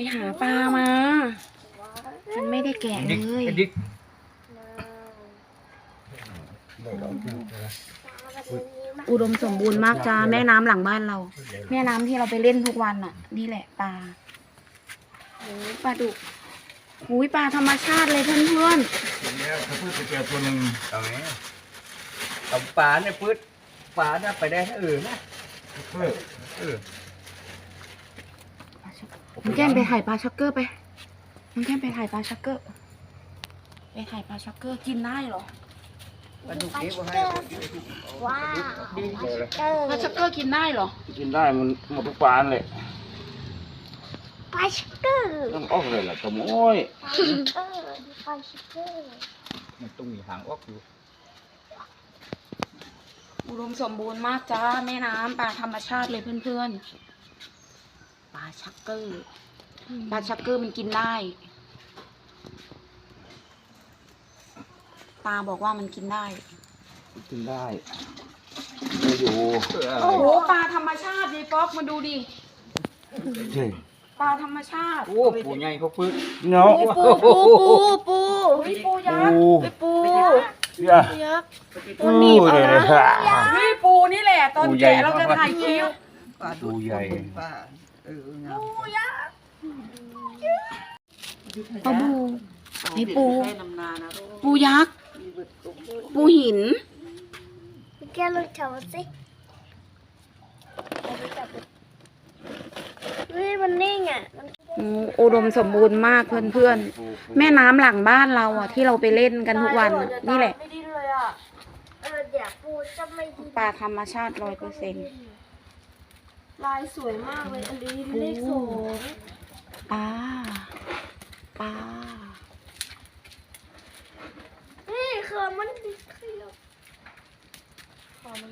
ไปหาปลามา มันไม่ได้แกะเลยดิกอุดมสมบูรณ์มากจ้าแม่น้ำหลังบ้านเรา แม่น้ำที่เราไปเล่นทุกวันอะ นี่แหละปลาโอ้ยปลาดุกหูยปลาธรรมชาติเลยเพื่อนเนี่ยเขาเพิ่งไปเจอตัวหนึ่งตรงนี้เอาปลาเนี่ยพืชปลาเนี่ยไปได้ที่อื่นนะเพื่อเออๆ น้องแก้มไปถ่ายปลาชักเกอร์ไป น้องแก้มไปถ่ายปลาชักเกอร์ ไปถ่ายปลาชักเกอร์กินได้เหรอ ปลาดุกนี้ก็ให้ว้าวดีเลยเจอปลาชักเกอร์กินได้เหรอ กินได้มันหมดทุกปลาเลยปลาชิกเกอร์ต้องออกเลยล่ะตะโมยปลาชิกเกอร์ปลาชิกเกอร์ มันต้องมีหางออกอยู่อุดมสมบูรณ์มากจ้าแม่น้ำปลาธรรมชาติเลยเพื่อนๆป ลาชักเกอร์ปลาชักเกอร์มันกินได้ตาบอกว่ามันกินได้ กินได้ไม่อยู่โอ้โหปลาธรรมชาติยายป๊อกมาดูดิใช่ปลาธรรมชาติโอ้ปูใหญ่เขาพึ่งเนาะปูปูปูปูเฮ้ยปูยักษ์ปูเฮ้ยปูเนี่ยยักษ์ปูเลยนะเฮ้ยปูนี่แหละตอนปูใหญ่แกะเราจะถ่ายคลิปปูใหญ่ ปลาบูนี่ปู ปูยักษ์ ปูหินแกลองจับมันสิเฮ้ยมันนิ่งอะมันโอ้อุดมสมบูรณ์มากเพื่อนๆ แม่น้ำหลังบ้านเราอะ ที่เราไปเล่นกันทุกวันอะนี่แหละไม่ดิ้นเลยอะเออเดี๋ยวปูจะไม่ดิ้นปลาธรรมชาติร้อยเปอร์เซ็นต์ ลายสวยมากเลยอันนี้เลขสองปลาปลาเฮ้ยคือมันดิขยับขอมัน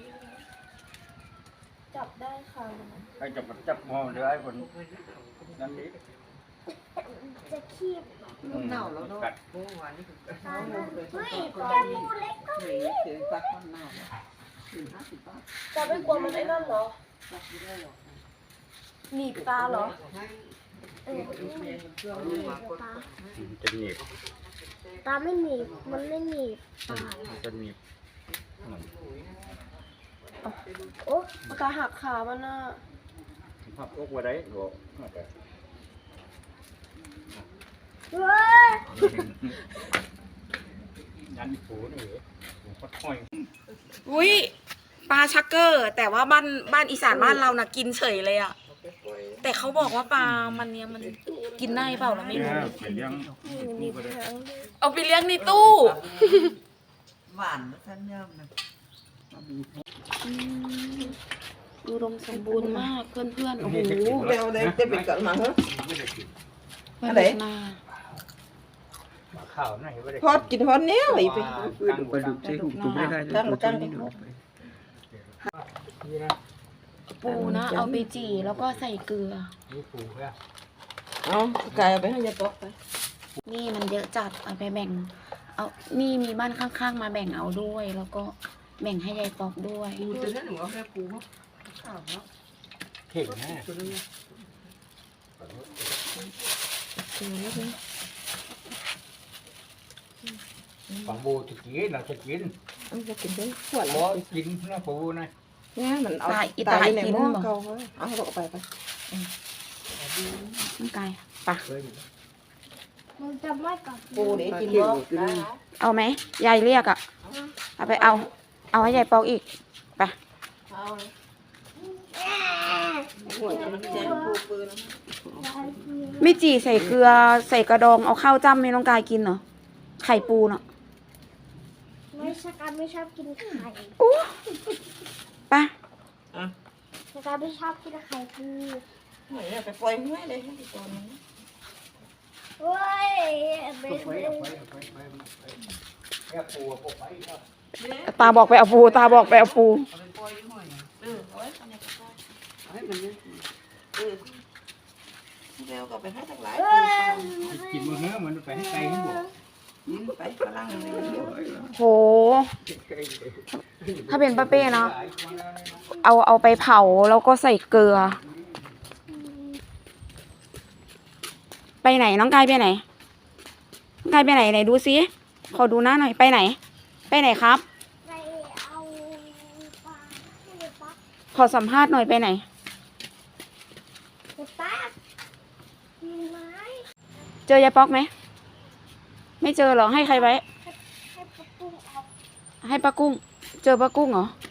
จับได้ค่ะใครจะมาจับมองเดี๋ยวไอ้คนนั้นนี้จะคีบเน่าแล้วเนาะกัดเฮ้ยแกปูเล็กก็มี จะไม่กลัวมันไอ้นั่นเหรอหนีบตาเหรอเออตาจะหนีบตาไม่หนีบมันไม่หนีบตาจะหนีบโอ้ตาหักขามันน่ะพับอกไว้ได้บอกมาแต่เฮ้ยยันปูนี่ปูก็ค่อยอุ้ย ปลาชักเกอร์ แต่ว่าบ้านบ้านอีสานบ้านเรานะกินเฉยเลยอะแต่เขาบอกว่าปลามันเนี้ยมันกินได้เปล่าเราไม่รู้เสียงหนีบหางเอาไปเลี้ยงในตู้หวานท่านย่อมนะอุดมสมบูรณ์มากเพื่อนๆโอ้โหเร็วเลยจะเป็นกันมาเหรอมันอะไรนาข้าวน่ะเห็นว่าได้ทอดกินทอดเนี้ยไปไปตั้งปลาดุกที่หุบตุ้มไม่ได้ตั้งตั้ง ปูนะ เอาไปจี่แล้วก็ใส่เกลือ นี่ปูเนี่ยเอากายเอาไปให้ยายป๊อกไป นี่มันเยอะจัดเอาไปแบ่ง เอา นี่มีบ้านข้างๆ มาแบ่งเอาด้วย แล้วก็แบ่งให้ยายปอกด้วยปูตัวนั้นหนูเอาแค่ปูข้าวเนาะเข่งนะตัวนั้นฝังบูจะกินเราจะกิน เอาจะกินด้วยขวดบ่ละกินนะปูนะเนี่ยมันเอาตายในหม้อเขาเอาเอาไปไปน้องกายปะมันจะไม่กลับปูเดี๋ยวกินบ่เอาไหมยายเรียกอะเอาไปเอา เอาให้ยายปอกอีกไปเอาหัวจะมันแจ้งปูปืนไม่จี่ใส่เกลือใส่กระดองเอาข้าวจ้ำให้น้องกายกินเหรอไข่ปูเนาะ ไม่ชะกันไม่ชอบกินไข่ไปชะกันไม่ชอบกินไข่คือไหนไปปล่อยห้วยเลยให้ตัวนั้นเฮ้ยเบเอาไปเบ้เอาไปเอาไปเอาไปแค่ปูเอาไปเนาะตาบอกไปเอาปู ตาบอกไปเอาปู เอาไปปล่อยห้วยเออเอาไว้ทำไมก็ได้เอาให้มันเนี่ยเออเร็วก็ไปให้ทั้งหลายเฮ้ยกินมือเฮ้มันไปให้ไกลให้หมดยินไป ฝรั่งเลยเดี๋ยวโห ถ้าเป็นป้าเป้เนาะเอาเอาไปเผาแล้วก็ใส่เกลือ ไปไหนน้องกายไปไหนน้องกายไปไหนไหนดูซิขอดูหน้าหน่อยไปไหน ไปไหนครับ ไปเอาปลาให้เดี๋ยวป๊าขอสัมภาษณ์หน่อยไปไหนเดี๋ยวป๊ามีไม้เจอยายป๊อกไหม ไม่เจอเหรอให้ใครไว้ ให้ให้ปลาปุ้งเอาให้ป้ากุ้ง เจอป้ากุ้งเหรอใ